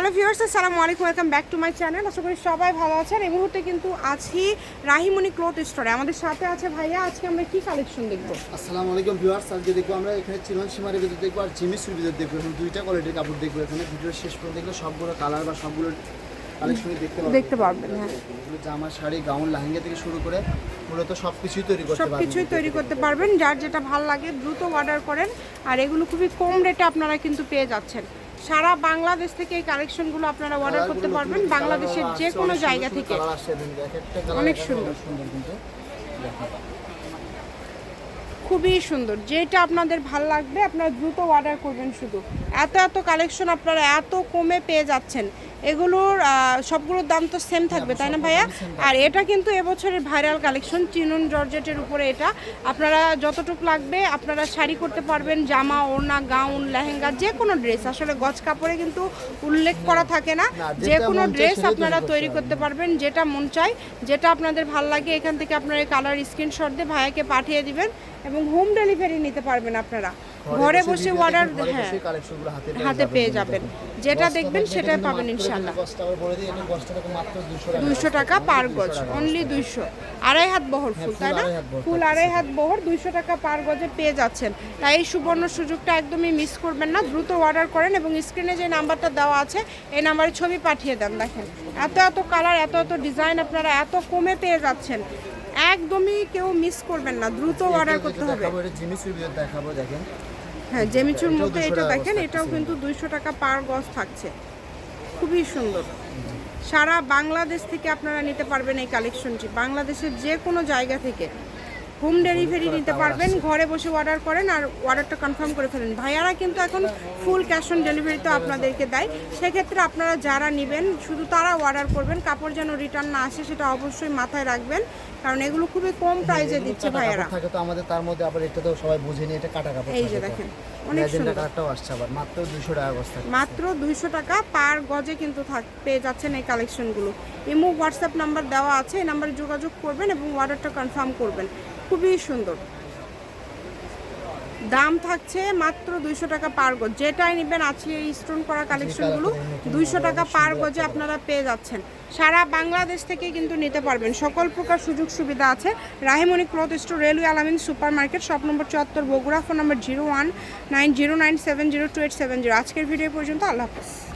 Hello viewers আসসালামু আলাইকুম welcome back to my channel. আশা করি সবাই ভালো আছেন। এই মুহূর্তে কিন্তু আছি রাহিমণি ক্লথ স্টোরে। আমাদের সাথে আছে ভাইয়া আজকে আমরা কি কালেকশন দেখব? আসসালামু আলাইকুম ভিউয়ার্স আজকে দেখব আমরা এখানে চিলন সীমার ভিতর দেখব আর জিমিসুর ভিতর দেখব। এখন দুইটা কোয়ালিটির কাপড় দেখব। এখানে ভিডিওর শেষ পর্যন্ত দেখলে সবগুলো কালার বা সবগুলো কালেকশনই দেখতে পাবো দেখতে পারবেন হ্যাঁ। জামা শাড়ি গাউন লেহেঙ্গা থেকে শুরু করে মূলত সব কিছুই তৈরি করতে সব পারবেন। কিছুই তৈরি করতে পারবেন। যার যেটা ভালো লাগে দ্রুত অর্ডার করেন। আর এগুলো খুবই কম রেটে আপনারা কিন্তু পেয়ে যাচ্ছেন। সারা বাংলাদেশ থেকে এই কালেকশনগুলো আপনারা অর্ডার করতে পারবেন বাংলাদেশের যে কোনো জায়গা থেকে। অনেক সুন্দর। খুবই সুন্দর যেটা আপনাদের ভালো লাগবে আপনারা দ্রুত অর্ডার করবেন শুধু। এত এত কালেকশন আপনারা এত কমে পেয়ে যাচ্ছেন। এগুলোর সবগুলোর দাম তো সেম থাকবে তাই না ভাইয়া? আর এটা কিন্তু এবছরের ভাইরাল কালেকশন চিনুন জর্জেটের উপরে এটা। আপনারা যতটুকু লাগবে আপনারা শাড়ি করতে পারবেন জামা ওড়না গাউন লেহেঙ্গা যে কোনো ড্রেস আসলে গজ কাপড়ে কিন্তু উল্লেখ করা থাকে না। যে কোনো ড্রেস আপনারা তৈরি করতে পারবেন যেটা মন চায় যেটা আপনাদের ভালো লাগে এখান থেকে আপনারা এই কালার স্ক্রিনশট দিয়ে ভাইয়াকে পাঠিয়ে দিবেন এবং হোম ডেলিভারি নিতে পারবেন আপনারা। ঘরে বসে অর্ডার হ্যাঁ হাতে পেয়ে যাবেন যেটা দেখবেন সেটাই পাবেন ইনশাল্লাহ যদি গজটা আবার বলে দিই এটা গজটা দেখো মাত্র 200 টাকা। দুইশো টাকা পার গজ। অনলি দুইশো। আড়াই হাত বহর ফুল হ্যাঁ, তাই না? ফুল আড়াই হাত বহর দুইশো টাকা পার গজে পেয়ে যাচ্ছেন। তাই এই সুবর্ণ সুযোগটা একদমই মিস করবেন না দ্রুত অর্ডার করেন এবং স্ক্রিনে যে নাম্বারটা দেওয়া আছে এই নাম্বারে ছবি পাঠিয়ে দেন। দেখেন এত এত কালার এত এত ডিজাইন আপনারা এত কমে পেয়ে যাচ্ছেন। একদমই কেউ মিস করবেন না দ্রুত অর্ডার করতে হবে। দেখাবো দেখেন। হ্যাঁ জেমিচুর মধ্যে এটা দেখেন এটাও কিন্তু দুইশো টাকা পার গজ থাকছে। খুবই সুন্দর। সারা বাংলাদেশ থেকে আপনারা নিতে পারবেন এই কালেকশনটি বাংলাদেশের যে কোনো জায়গা থেকে হোম ডেলিভারি নিতে পারবেন ঘরে বসে অর্ডার করেন আর অর্ডারটা কনফার্ম করে ফেলেন। ভাইয়ারা কিন্তু এখন ফুল ক্যাশ অন ডেলিভারি তো আপনাদেরকে দেয়। সেক্ষেত্রে আপনারা যারা নেবেন শুধু তারা অর্ডার করবেন কাপড় যেন রিটার্ন না আসে সেটা অবশ্যই মাথায় রাখবেন কারণ এগুলো খুবই কম প্রাইসে দিচ্ছে ভাইয়ারা। থাকে তো আমাদের তার মধ্যে আবার এটা তো সবাই বুঝে নিয়ে এটা কাটা কাপড় এই যে দেখেন অনেক ম্যাজেন্টা সুন্দর। কালারটাও আসছে আবার মাত্র 200 টাকা গজ থাকে মাত্র দুইশো টাকা পার গজে কিন্তু থাক পেয়ে যাচ্ছেন এই কালেকশনগুলো ইমো হোয়াটসঅ্যাপ নাম্বার দেওয়া আছে এই নাম্বারে যোগাযোগ করবেন এবং অর্ডারটা কনফার্ম করবেন। খুবই সুন্দর। দাম থাকছে মাত্র দুইশো টাকা পার গজ। যেটাই নেবেন আজকে এই স্টোন করা কালেকশনগুলো দুইশো টাকা পার গজে আপনারা পেয়ে যাচ্ছেন। সারা বাংলাদেশ থেকে কিন্তু নিতে পারবেন। সকল প্রকার সুযোগ সুবিধা আছে। Rahimoni cloth store railway Alamin super market shop number চুয়াত্তর Bogura phone number zero one nine zero nine seven zero two eight seven zero. আজকের ভিডিও পর্যন্ত আল্লাহ হাফেজ।